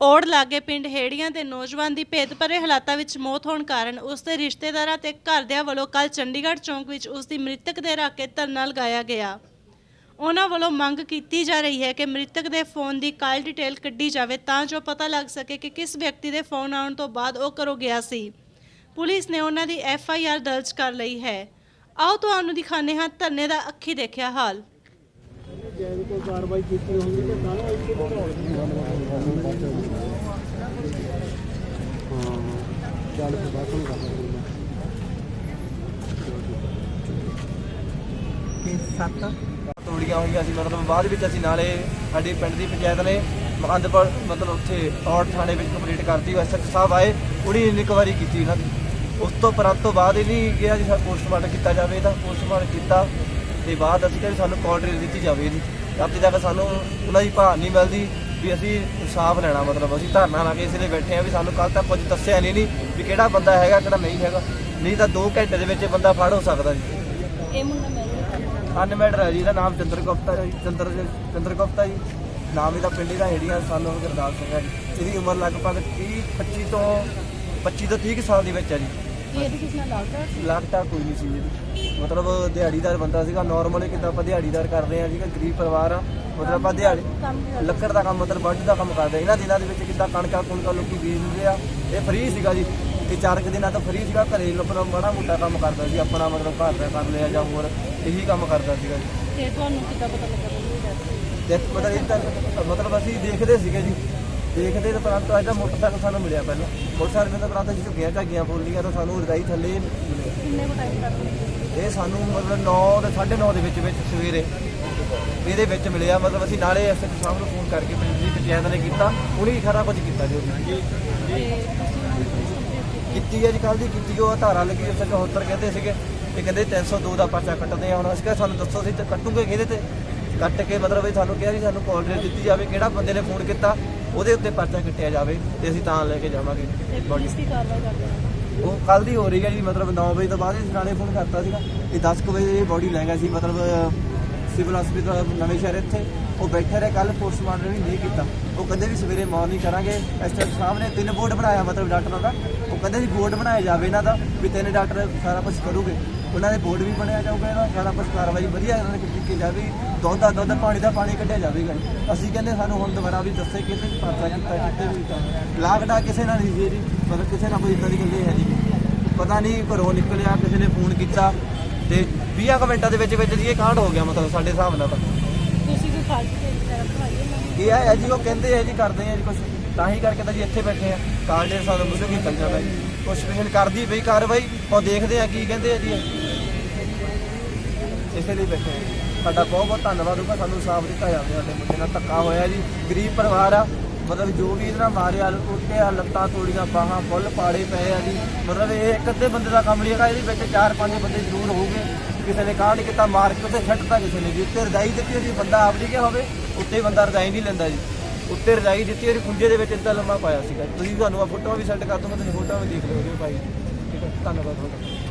ਔੜ ਲਾਗੇ ਪਿੰਡ ਹੇੜੀਆਂ ਦੇ ਨੌਜਵਾਨ ਦੀ ਭੇਦਭਰੇ ਹਾਲਾਤਾਂ ਵਿੱਚ ਮੌਤ ਹੋਣ ਕਾਰਨ ਉਸ ਦੇ ਰਿਸ਼ਤੇਦਾਰਾਂ ਤੇ ਘਰਦਿਆਂ ਵੱਲੋਂ ਕੱਲ ਚੰਡੀਗੜ੍ਹ ਚੌਂਕ ਵਿੱਚ ਉਸ ਦੀ ਮ੍ਰਿਤਕ ਦੇ ਰੱਖ ਕੇ ਧਰਨਾ ਲਗਾਇਆ ਗਿਆ। ਉਹਨਾਂ ਵੱਲੋਂ ਮੰਗ ਕੀਤੀ ਜਾ ਰਹੀ ਹੈ ਕਿ ਮ੍ਰਿਤਕ ਦੇ ਫੋਨ ਦੀ ਕਾਲ ਡਿਟੇਲ ਕੱਢੀ ਜਾਵੇ ਤਾਂ ਜੋ ਪਤਾ ਲੱਗ ਸਕੇ ਕਿ ਕਿਸ ਵਿਅਕਤੀ ਦੇ ਫੋਨ ਆਉਣ ਤੋਂ ਬਾਅਦ ਉਹ ਘਰੋਂ ਗਿਆ ਸੀ। ਪੁਲਿਸ ਨੇ ਉਹਨਾਂ ਦੀ ਐਫ ਆਈ ਆਰ ਦਰਜ ਕਰ ਲਈ ਹੈ। ਆਓ ਤੁਹਾਨੂੰ ਦਿਖਾਉਂਦੇ ਹਾਂ ਧਰਨੇ ਦਾ ਅੱਖੀ ਦੇਖਿਆ ਹਾਲ। ਜੈਨ ਕੋਈ ਕਾਰਵਾਈ ਕੀਤੀ ਹੋਣੀ ਤੇ ਤਾਂ ਨਾ ਇੱਥੇ ਘਟਾਉਣ ਹਾਂ ਚੱਲ ਫਿਰ ਬਾਅਦ ਨੂੰ ਕਰ ਤੋੜੀਆਂ ਹੋਈਆਂ ਸੀ ਮਤਲਬ ਬਾਅਦ ਵਿੱਚ ਅਸੀਂ ਨਾਲੇ ਸਾਡੀ ਪਿੰਡ ਦੀ ਪੰਚਾਇਤ ਨੇ ਮਹੰਦਪੁਰ ਮਤਲਬ ਉੱਥੇ ਔਰ ਥਾਣੇ ਵਿੱਚ ਕੰਪਲੀਟ ਕਰਤੀ ਐਸਐਚ ਸਾਹਿਬ ਆਏ ਉਹਦੀ ਇਨਕੁਆਇਰੀ ਕੀਤੀ ਉਹਨਾਂ ਦੀ ਉਸ ਤੋਂ ਪਰੰਤ ਤੋਂ ਬਾਅਦ ਇਹ ਨਹੀਂ ਗਿਆ ਜੀ ਪੋਸਟਮਾਰਟਮ ਕੀਤਾ ਜਾਵੇ ਤਾਂ ਪੋਸਟਮਾਰਟਮ ਕੀਤਾ ਤੇ ਬਾਅਦ ਅਸੀਂ ਕਹਿੰਦੇ ਸਾਨੂੰ ਕਾਲ ਡਿਟੇਲ ਦਿੱਤੀ ਜਾਵੇ ਇਹਦੀ। ਜਦ ਤੱਕ ਸਾਨੂੰ ਉਹਨਾਂ ਦੀ ਭਾਲ ਨਹੀਂ ਮਿਲਦੀ ਵੀ ਅਸੀਂ ਇਨਸਾਫ ਲੈਣਾ ਮਤਲਬ ਅਸੀਂ ਧਰਨਾ ਲਾ ਕੇ ਇਸ ਲਈ ਬੈਠੇ ਆ ਵੀ ਸਾਨੂੰ ਕੱਲ ਤੱਕ ਕੁਝ ਦੱਸਿਆ ਨਹੀਂ ਨਹੀਂ ਵੀ ਕਿਹੜਾ ਬੰਦਾ ਹੈਗਾ ਕਿਹੜਾ ਨਹੀਂ ਹੈਗਾ। ਨਹੀਂ ਤਾਂ 2 ਘੰਟੇ ਦੇ ਵਿੱਚ ਇਹ ਬੰਦਾ ਫੜ ਹੋ ਸਕਦਾ ਜੀ। ਇਹ ਮੁੰਡਾ ਅਨਮੈਡ ਹੈ ਜੀ ਇਹਦਾ ਨਾਮ ਚੰਦਰ ਗੁਪਤਾ ਜੀ ਚੰਦਰ ਚੰਦਰ ਗੁਪਤਾ ਜੀ। ਨਾਮ ਇਹਦਾ ਪਿੰਡ ਦਾ ਹੇੜੀਆਂ ਸਾਨੂੰ ਗੁਰਦਾਸ ਸਿੰਘ ਹੈ ਜੀ। ਇਹਦੀ ਉਮਰ ਲਗਭਗ 30 25 ਤੋਂ 25 ਤੋਂ 30 ਕੁ ਸਾਲ ਦੀ ਵਿੱਚ ਹੈ ਜੀ। ਇਹਦੀ ਕਿਸ ਨਾਲ ਡਾਕਟਰ ਲੱਗਦਾ ਕੋਈ ਨਹੀਂ ਸੀ ਜੀ। ਮਤਲਬ ਦਿਹਾੜੀਦਾਰ ਬੰਦਾ ਸੀਗਾ ਨਾਰਮਲੀ ਕਿਦਾਂ ਆਪਾਂ ਦਿਹਾੜੀਦਾਰ ਕਰਦੇ ਆ ਸੀਗਾ ਗਰੀਬ ਪਰਿਵਾਰ ਆ। ਮਤਲਬ ਆਪਾਂ ਦਿਹਾੜੀ ਲੱਕੜ ਦਾ ਕੰਮ ਮਤਲਬ ਵੱਢ ਦਾ ਕੰਮ ਕਰਦੇ। ਇਹਨਾਂ ਦਿਨਾਂ ਦੇ ਵਿੱਚ ਕਿਦਾਂ ਕਣਕਾਂ ਕੁਣਕਾਂ ਲੋਕੀ ਬੀਜ ਦਿੰਦੇ ਆ ਇਹ ਫ੍ਰੀ ਸੀਗਾ ਜੀ। ਤੇ ਚਾਰ ਕੁ ਦਿਨਾਂ ਤੋਂ ਫ੍ਰੀ ਸੀਗਾ ਘਰੇ ਆਪਣਾ ਬੜਾ ਮੋਟਾ ਕੰਮ ਕਰਦਾ ਸੀ ਆਪਣਾ ਮਤਲਬ ਘਰ ਦਾ ਕਰ ਲਿਆ ਜਾਂ ਹੋਰ ਇਹੀ ਕੰਮ ਕਰਦਾ ਸੀਗਾ ਜੀ। ਤੇ ਤੁਹਾਨੂੰ ਕਿੱਦਾਂ ਪਤਾ ਲੱਗਾ? ਤਾਂ ਮਤਲਬ ਅਸੀਂ ਦੇਖਦੇ ਸੀਗੇ ਜੀ। ਦੇਖਦੇ ਤਾਂ ਪਰੰਤੂ ਅੱਜ ਦਾ ਮੋਟਰਸਾਈਕਲ ਸਾਨੂੰ ਮਿਲਿਆ ਪਹਿਲਾਂ। ਮੋਟਰਸਾਈਕਲ ਤੋਂ ਪਰੰਤੂ ਜਿਸ ਗਿਆ ਝਾਗੀਆਂ ਬੋਲੀਆਂ ਤਾਂ ਸਾਨੂੰ ਰਜਾਈ ਥੱਲੇ ਮਿਲਿਆ ਕਿੰਨੇ ਕੁ ਟਾਈਮ ਤੱਕ ਇਹ ਸਾਨੂੰ ਮਤਲਬ 9 ਤੇ 9:30 ਦੇ ਵਿੱਚ ਵਿੱਚ ਸਵੇਰੇ। ਇਹਦੇ ਵਿੱਚ ਮਿਲਿਆ ਮਤਲਬ ਅਸੀਂ ਨਾਲੇ ਐਸਐਚ ਸਾਹਿਬ ਨੂੰ ਫੋਨ ਕਰਕੇ ਪਿੰਡ ਦੀ ਪੰਚਾਇਤ ਨੇ ਕੀਤਾ। ਉਹਨੇ ਸਾਰਾ ਕੁਝ ਕੀਤਾ ਜੋ ਕੀਤੀ? ਹੈ ਜੀ ਕੱਲ ਦੀ ਕੀਤੀ ਉਹ ਧਾਰਾ ਲੱਗੀ ਉਸ 74 ਕਹਿੰਦੇ ਸੀਗੇ ਤੇ ਕਹਿੰਦੇ 302 ਦਾ ਪਰਚਾ ਕੱਟਦੇ ਆ। ਹੁਣ ਅਸੀਂ ਕਿਹਾ ਸਾਨੂੰ ਦੱਸੋ ਅਸੀਂ ਤੇ ਕੱਟੂਗੇ ਕਿਹਦੇ ਤੇ? ਕੱਟ ਕੇ ਮਤਲਬ ਇਹ ਸਾਨੂੰ ਕਿਹਾ ਜੀ ਸਾਨੂੰ ਕਾਲ ਦੇ ਦਿੱਤੀ ਜਾਵੇ ਕਿਹੜਾ ਬੰਦੇ ਨੇ ਫੋਨ ਕੀਤਾ? ਉਹਦੇ ਉੱਤੇ ਪਰਚਾ ਕੱਟਿਆ ਜਾਵੇ ਤੇ ਅਸੀਂ ਤਾਂ ਲੈ ਕੇ ਜਾਵਾਂਗੇ। ਪੁਲਿਸ ਦੀ ਕਾਰਵਾਈ ਕਰਦੇ ਉਹ ਕੱਲ ਦੀ ਹੋ ਰਹੀ ਹੈ ਜੀ ਮਤਲਬ 9 ਵਜੇ ਤੋਂ ਬਾਅਦ ਇਹ ਥਾਣੇ ਫੋਨ ਕਰਤਾ ਸੀਗਾ। ਇਹ 10 ਕੁ ਵਜੇ ਬੋਡੀ ਲੈ ਗਿਆ ਸੀ ਮਤਲਬ ਸਿਵਲ ਹਸਪੀਟਲ ਨਵੇਂ ਸ਼ਹਿਰ ਇੱਥੇ। ਉਹ ਬੈਠੇ ਰਹੇ ਕੱਲ ਪੋਸਟਮਾਰਟਮ ਵੀ ਨਹੀਂ ਕੀਤਾ। ਉਹ ਕਹਿੰਦੇ ਵੀ ਸਵੇਰੇ ਮਾਰਨਿੰਗ ਕਰਾਂਗੇ ਐਸਟਰ ਸਾਹਿਬ ਨੇ ਤਿੰਨ ਬੋਰਡ ਬਣਾਇਆ, ਮਤਲਬ ਡਾਕਟਰਾਂ ਦਾ। ਉਹ ਕਹਿੰਦੇ ਵੀ ਬੋਰਡ ਬਣਾਇਆ ਜਾਵੇ ਇਹਨਾਂ ਦਾ, ਵੀ ਤਿੰਨ ਡਾਕਟਰ ਸਾਰਾ ਕੁਝ ਕਰੂਗੇ। ਉਹਨਾਂ ਦੇ ਬੋਰਡ ਵੀ ਬਣਾਇਆ ਜਾਊਗਾ ਇਹਦਾ, ਸਾਰਾ ਕੁਝ ਕਾਰਵਾਈ ਵਧੀਆ ਇਹਨਾਂ ਨੇ ਕੀਤੀ ਜਾਵੇ, ਦੁੱਧ ਦਾ ਦੁੱਧ ਪਾਣੀ ਦਾ ਪਾਣੀ ਕੱਢਿਆ ਜਾਵੇਗਾ। ਅਸੀਂ ਕਹਿੰਦੇ ਸਾਨੂੰ ਹੁਣ ਦੁਬਾਰਾ ਵੀ ਦੱਸੇ ਕਿਤੇ ਵੀ ਪਰਚਾ ਕੀਤਾ ਕਿਤੇ ਵੀ ਕੀਤਾ ਲਾਗਡਾ ਕਿਸੇ ਨਾਲ ਨਹੀਂ ਜੀ ਮਤਲਬ ਕਿਸੇ ਨਾਲ ਕੋਈ ਇਦਾਂ ਦੀ ਗੱਲ ਹੈ ਨਹੀਂ ਪਤਾ ਨਹੀਂ ਘਰੋਂ ਨਿਕਲਿਆ, ਕਿਸੇ ਨੇ ਫੋਨ ਕੀਤਾ। ਤੇ 20 ਕੁ ਮਿੰਟਾਂ ਦੇ ਵਿੱਚ ਵਿੱਚ ਜੀ ਇਹ ਕਾਂਡ ਹੋ ਗਿਆ ਮਤਲਬ ਸਾਡੇ ਹਿਸਾਬ ਨਾਲ ਤਾਂ। ਤੁਸੀਂ ਕੋਈ ਫਾਲਤੂ ਦੇ ਵਗੈਰਾ ਖਵਾਈ ਇਹਨਾਂ ਨੂੰ ਇਹ ਹੈ ਜੀ ਉਹ ਕਹਿੰਦੇ ਆ ਜੀ ਕਰਦੇ ਆ ਜੀ ਕੁਝ ਤਾਂ ਹੀ ਕਰਕੇ ਤਾਂ ਜੀ ਇੱਥੇ ਬੈਠੇ ਆ। ਕਾਲ ਦੇ ਸਾਨੂੰ ਮੁੱਦੇ ਕੀ ਚੱਲ ਜਾਂਦਾ ਜੀ। ਕੁਛ ਵੀ ਕਰਦੀ ਪਈ ਕਾਰਵਾਈ ਉਹ ਦੇਖਦੇ ਆ ਕੀ ਕਹਿੰਦੇ ਆ ਜੀ। ਇਸੇ ਲਈ ਬੈਠੇ ਆ ਸਾਡਾ ਬਹੁਤ ਬਹੁਤ ਧੰਨਵਾਦ ਹੋਊਗਾ ਸਾਨੂੰ ਸਾਫ਼ ਦਿੱਤਾ ਜਾਵੇ ਸਾਡੇ ਮੁੰਡੇ ਨਾਲ ਧੱਕਾ ਹੋਇਆ ਜੀ। ਗਰੀਬ ਪਰਿਵਾਰ ਆ ਮਤਲਬ ਜੋ ਵੀ ਇਹਦੇ ਨਾਲ ਮਾਰਿਆ ਉੱਤੇ ਆ, ਲੱਤਾਂ ਤੋੜੀਆਂ, ਬਾਹਾਂ ਫੁੱਲ ਪਾੜੇ ਪਏ ਆ ਜੀ। ਮਤਲਬ ਇਹ ਇੱਕ ਅੱਧੇ ਬੰਦੇ ਦਾ ਕੰਮ ਨਹੀਂ ਹੈਗਾ, ਇਹਦੇ ਵਿੱਚ ਚਾਰ ਪੰਜ ਬੰਦੇ ਜ਼ਰੂਰ ਹੋਊਗੇ। ਕਿਸੇ ਨੇ ਕਾਂਡ ਕੀਤਾ, ਮਾਰ ਕੇ ਉੱਤੇ ਛੱਡਤਾ ਕਿਸੇ ਨੇ ਜੀ ਉੱਤੇ ਰਜਾਈ ਦਿੱਤੀ ਜੀ ਬੰਦਾ ਆਪ ਜੀ ਗਿਆ ਹੋਵੇ, ਉੱਤੇ ਬੰਦਾ ਰਜਾਈ ਨਹੀਂ ਲੈਂਦਾ ਜੀ। ਉੱਤੇ ਰਜਾਈ ਦਿੱਤੀ ਉਹਦੀ ਖੁੰਝੇ ਦੇ ਵਿੱਚ ਇੱਦਾਂ ਲੰਮਾ ਪਾਇਆ ਸੀਗਾ। ਤੁਸੀਂ ਤੁਹਾਨੂੰ ਆ ਫੋਟੋਆਂ ਵੀ ਸੈਂਡ ਕਰ ਦੂੰਗਾ ਤੁਸੀਂ ਫੋਟੋਆਂ ਵੀ ਦੇਖ ਲਓ ਜੀ ਭਾਈ। ਠੀਕ ਹੈ, ਧੰਨਵਾਦ ਤੁਹਾਡਾ।